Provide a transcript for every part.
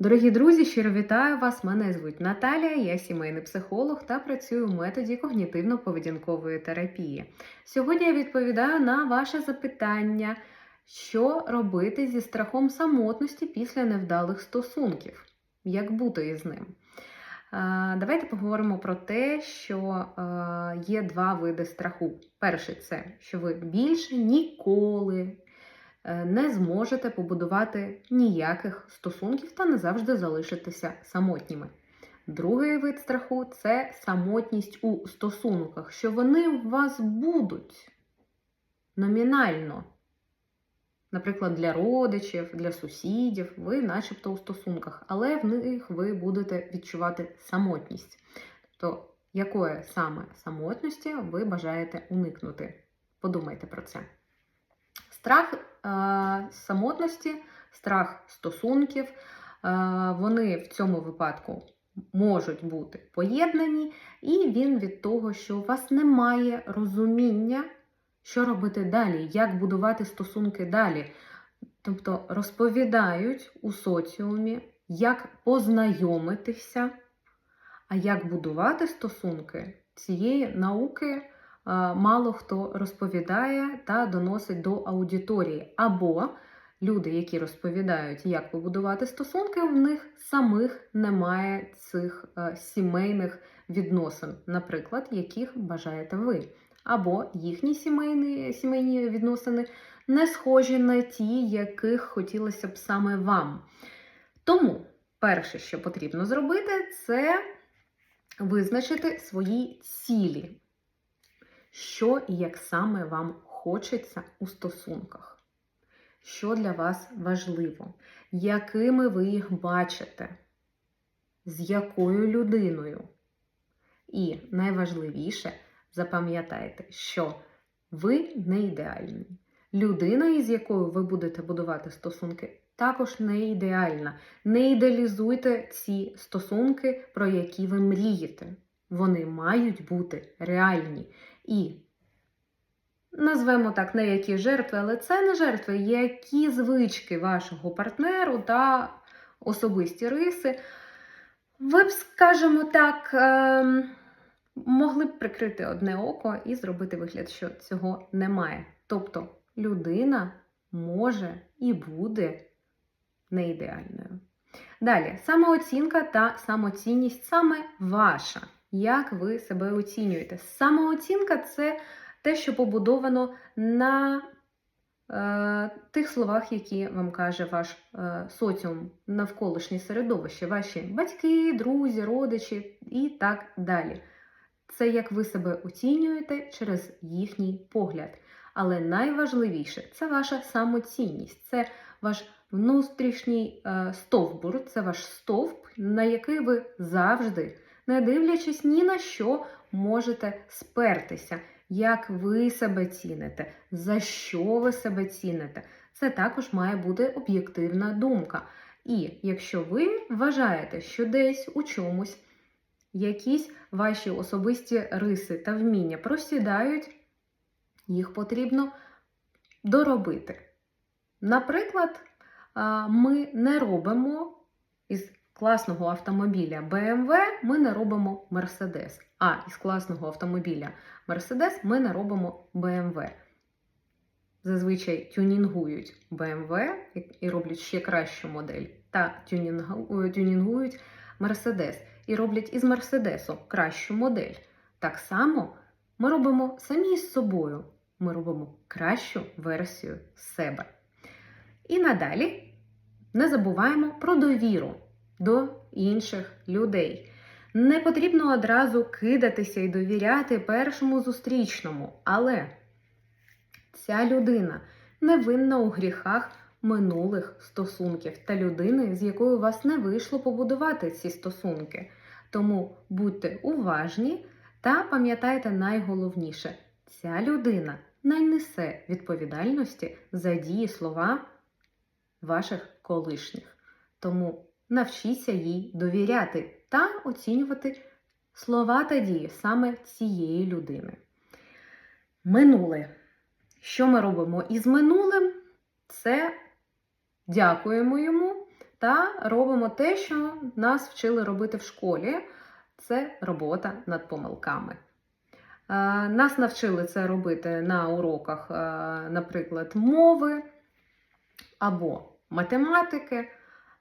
Дорогі друзі, щиро вітаю вас! Мене звуть Наталія, я сімейний психолог та працюю в методі когнітивно-поведінкової терапії. Сьогодні я відповідаю на ваше запитання, що робити зі страхом самотності після невдалих стосунків, як бути із ним. Давайте поговоримо про те, що є два види страху. Перший це, що ви більше ніколи не зможете побудувати ніяких стосунків та не завжди залишитися самотніми. Другий вид страху це самотність у стосунках, що вони у вас будуть номінально. Наприклад, для родичів, для сусідів, ви начебто у стосунках, але в них ви будете відчувати самотність. Тобто, якої саме самотності ви бажаєте уникнути? Подумайте про це. Страх е, самотності, страх стосунків, е, вони в цьому випадку можуть бути поєднані, і він від того, що у вас немає розуміння, що робити далі, як будувати стосунки далі. Тобто розповідають у соціумі, як познайомитися, а як будувати стосунки цієї науки мало хто розповідає та доносить до аудиторії. Або люди, які розповідають, як побудувати стосунки, в них самих немає цих е, сімейних відносин, наприклад, яких бажаєте ви. Або їхні сімейні, сімейні відносини не схожі на ті, яких хотілося б саме вам. Тому перше, що потрібно зробити, це визначити свої цілі що і як саме вам хочеться у стосунках, що для вас важливо, якими ви їх бачите, з якою людиною. І найважливіше, запам'ятайте, що ви не ідеальні. Людина, із якою ви будете будувати стосунки, також не ідеальна. Не ідеалізуйте ці стосунки, про які ви мрієте. Вони мають бути реальні. І назвемо так, не які жертви, але це не жертви, які звички вашого партнеру та особисті риси. Ви б, скажімо так, ем, могли б прикрити одне око і зробити вигляд, що цього немає. Тобто людина може і буде не ідеальною. Далі, самооцінка та самоцінність саме ваша як ви себе оцінюєте. Самооцінка це те, що побудовано на е, тих словах, які вам каже ваш е, соціум, навколишнє середовище, ваші батьки, друзі, родичі і так далі. Це як ви себе оцінюєте через їхній погляд. Але найважливіше це ваша самоцінність, це ваш внутрішній е, стовбур, це ваш стовп, на який ви завжди не дивлячись ні на що, можете спертися, як ви себе ціните, за що ви себе ціните. Це також має бути об'єктивна думка. І якщо ви вважаєте, що десь у чомусь якісь ваші особисті риси та вміння просідають, їх потрібно доробити. Наприклад, ми не робимо із класного автомобіля BMW ми не робимо Mercedes, а із класного автомобіля Mercedes ми не робимо BMW. Зазвичай тюнінгують BMW і роблять ще кращу модель, та тюнінгують Mercedes і роблять із Мерседесу кращу модель. Так само ми робимо самі з собою. Ми робимо кращу версію себе. І надалі не забуваємо про довіру до інших людей. Не потрібно одразу кидатися і довіряти першому зустрічному, але ця людина не винна у гріхах минулих стосунків та людини, з якою вас не вийшло побудувати ці стосунки. Тому будьте уважні та пам'ятайте найголовніше: ця людина не несе відповідальності за дії слова ваших колишніх. Тому навчіться їй довіряти та оцінювати слова та дії саме цієї людини. Минуле. Що ми робимо із минулим? Це дякуємо йому та робимо те, що нас вчили робити в школі. Це робота над помилками. Е, Нас навчили це робити на уроках, е, наприклад, мови або математики,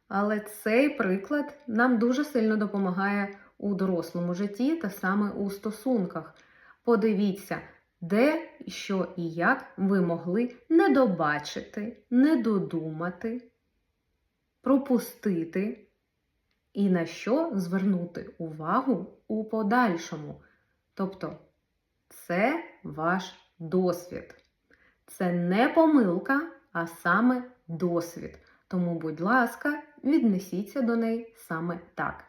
але цей приклад нам дуже сильно допомагає у дорослому житті та саме у стосунках. Подивіться, де, що і як ви могли не добачити, не додумати, пропустити і на що звернути увагу у подальшому. Тобто, це ваш досвід. Це не помилка, а саме досвід. Тому, будь ласка, віднесіться до неї саме так.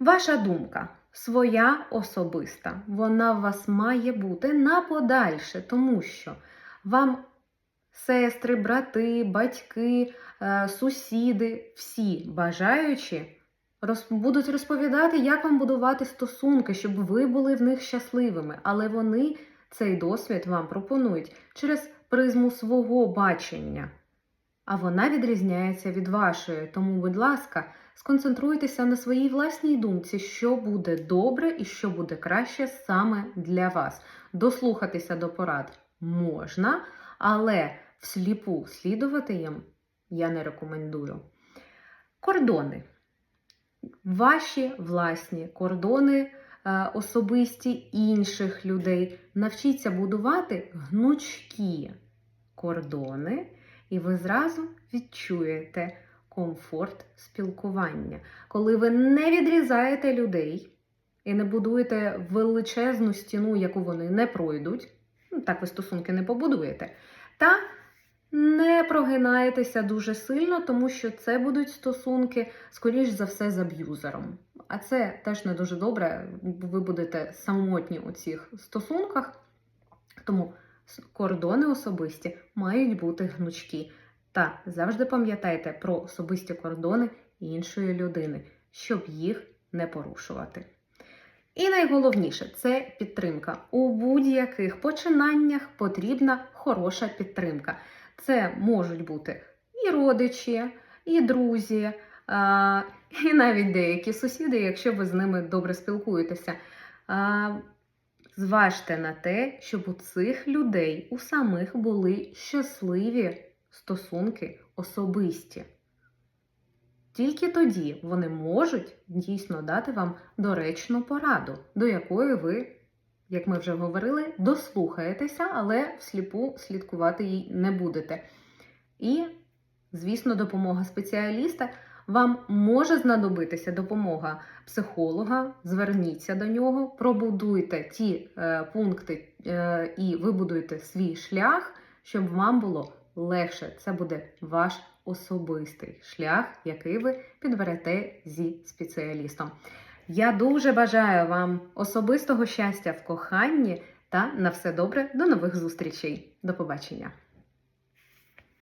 Ваша думка своя особиста. Вона в вас має бути на подальше, тому що вам сестри, брати, батьки, е, сусіди, всі бажаючі будуть розповідати, як вам будувати стосунки, щоб ви були в них щасливими. Але вони цей досвід вам пропонують через призму свого бачення. А вона відрізняється від вашої. Тому, будь ласка, сконцентруйтеся на своїй власній думці, що буде добре і що буде краще саме для вас. Дослухатися до порад можна, але всліпу слідувати їм я не рекомендую. Кордони. Ваші власні кордони, е, особисті інших людей. Навчіться будувати гнучкі кордони, і ви зразу відчуєте комфорт спілкування. Коли ви не відрізаєте людей і не будуєте величезну стіну, яку вони не пройдуть, ну, так ви стосунки не побудуєте, та не прогинаєтеся дуже сильно, тому що це будуть стосунки, скоріш за все, з аб'юзером. А це теж не дуже добре. Ви будете самотні у цих стосунках. Тому кордони особисті мають бути гнучкі. Та завжди пам'ятайте про особисті кордони іншої людини, щоб їх не порушувати. І найголовніше це підтримка. У будь-яких починаннях потрібна хороша підтримка. Це можуть бути і родичі, і друзі, і навіть деякі сусіди, якщо ви з ними добре спілкуєтеся. Зважте на те, щоб у цих людей у самих були щасливі стосунки особисті. Тільки тоді вони можуть дійсно дати вам доречну пораду, до якої ви, як ми вже говорили, дослухаєтеся, але всліпу слідкувати їй не будете. І, звісно, допомога спеціаліста вам може знадобитися допомога психолога. Зверніться до нього, пробудуйте ті е, пункти е, і вибудуйте свій шлях, щоб вам було легше. Це буде ваш особистий шлях, який ви підберете зі спеціалістом. Я дуже бажаю вам особистого щастя в коханні та на все добре. До нових зустрічей. До побачення!